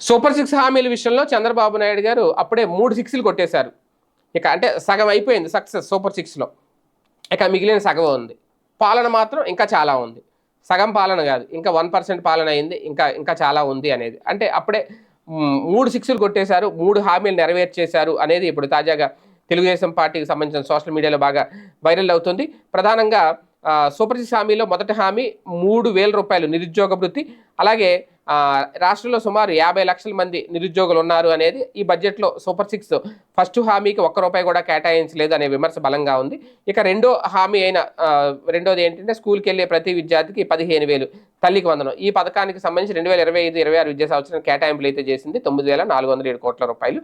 Super six హామీల విషయంలో చంద్రబాబు నాయుడు గారు అప్పుడే మూడు సిక్స్లు కొట్టేశారు. ఇక అంటే సగం అయిపోయింది సక్సెస్ సూపర్ సిక్స్లో. ఇక మిగిలిన సగం ఉంది. పాలన మాత్రం ఇంకా చాలా ఉంది. సగం పాలన కాదు ఇంకా వన్ పర్సెంట్ పాలన అయింది ఇంకా ఇంకా చాలా ఉంది అనేది. అంటే అప్పుడే మూడు సిక్స్లు కొట్టేశారు మూడు హామీలు నెరవేర్చేశారు అనేది ఇప్పుడు తాజాగా తెలుగుదేశం పార్టీకి సంబంధించిన సోషల్ మీడియాలో బాగా వైరల్ అవుతుంది. ప్రధానంగా సూపర్ సిక్స్ హామీలో మొదటి హామీ మూడు వేల రూపాయలు నిరుద్యోగ వృత్తి అలాగే రాష్ట్రంలో సుమారు యాభై లక్షల మంది నిరుద్యోగులు ఉన్నారు అనేది ఈ బడ్జెట్లో సూపర్ సిక్స్ ఫస్ట్ హామీకి ఒక్క రూపాయి కూడా కేటాయించలేదు అనే విమర్శ బలంగా ఉంది. ఇక రెండో హామీ అయిన రెండోది ఏంటంటే స్కూల్కి వెళ్ళే ప్రతి విద్యార్థికి పదిహేను వేలు తల్లికి వందనం. ఈ పథకానికి సంబంధించి రెండు వేల ఇరవై ఐదు ఇరవై ఆరు విద్యా సంవత్సరం కేటాయింపులు అయితే చేసింది తొమ్మిది వేల నాలుగు వందల ఏడు కోట్ల రూపాయలు.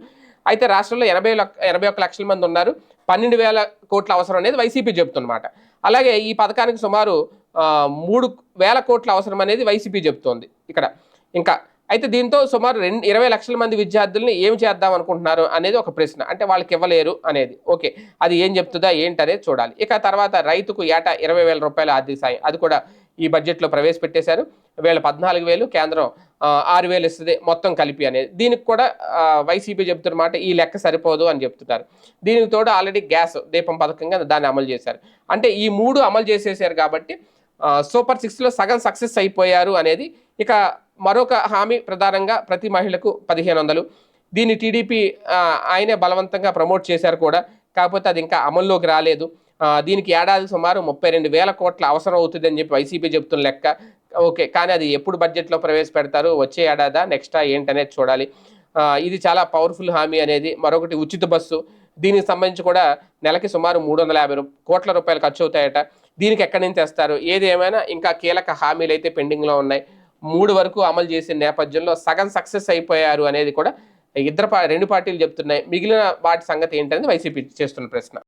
అయితే రాష్ట్రంలో ఎనభై లక్ష ఎనభై ఒక్క లక్షల మంది ఉన్నారు. పన్నెండు వేల కోట్ల అవసరం అనేది వైసీపీ చెబుతున్నమాట అలాగే ఈ పథకానికి సుమారు మూడు వేల కోట్ల అవసరం అనేది వైసీపీ చెబుతోంది ఇక్కడ. ఇంకా అయితే దీంతో సుమారు రెండు ఇరవై లక్షల మంది విద్యార్థుల్ని ఏం చేద్దాం అనుకుంటున్నారు అనేది ఒక ప్రశ్న. అంటే వాళ్ళకి ఇవ్వలేరు అనేది. ఓకే. అది ఏం చెప్తుందా ఏంటనేది చూడాలి. ఇక తర్వాత రైతుకు ఏటా ఇరవై వేల రూపాయల ఆర్థిక సాయం. అది కూడా ఈ బడ్జెట్లో ప్రవేశపెట్టేశారు. వీళ్ళ పద్నాలుగు వేలు కేంద్రం ఆరు వేలు ఇస్తుంది మొత్తం కలిపి అనేది. దీనికి కూడా వైసీపీ చెప్తున్న మాట ఈ లెక్క సరిపోదు అని చెప్తున్నారు. దీనికి తోడు ఆల్రెడీ గ్యాస్ దీపం పథకంగా దాన్ని అమలు చేశారు. అంటే ఈ మూడు అమలు చేసేసారు కాబట్టి సూపర్ సిక్స్లో సగం సక్సెస్ అయిపోయారు అనేది ఇక మరొక హామీ ప్రధానంగా ప్రతి మహిళకు పదిహేను వందలు. దీన్ని టీడీపీ ఆయనే బలవంతంగా ప్రమోట్ చేశారు కూడా. కాకపోతే అది ఇంకా అమల్లోకి రాలేదు. దీనికి ఏడాది సుమారు ముప్పై రెండు వేల కోట్ల అవసరం అవుతుంది అని చెప్పి వైసీపీ చెప్తున్న లెక్క. ఓకే కానీ అది ఎప్పుడు బడ్జెట్లో ప్రవేశపెడతారు? వచ్చే ఏడాదా? నెక్స్ట్? ఏంటనేది చూడాలి. ఇది చాలా పవర్ఫుల్ హామీ అనేది. మరొకటి ఉచిత బస్సు. దీనికి సంబంధించి కూడా నెలకి సుమారు మూడు వందల యాభై కోట్ల రూపాయలు ఖర్చు అవుతాయట. దీనికి ఎక్కడి నుంచి తెస్తారు? ఏది ఏమైనా ఇంకా కీలక హామీలు అయితే పెండింగ్లో ఉన్నాయి. మూడు వరకు అమలు చేసిన నేపథ్యంలో సగం సక్సెస్ అయిపోయారు అనేది కూడా ఇద్దరు పా- రెండు పార్టీలు చెప్తున్నాయి. మిగిలిన వాటి సంగతి ఏంటనేది వైసీపీ చేస్తున్న ప్రశ్న.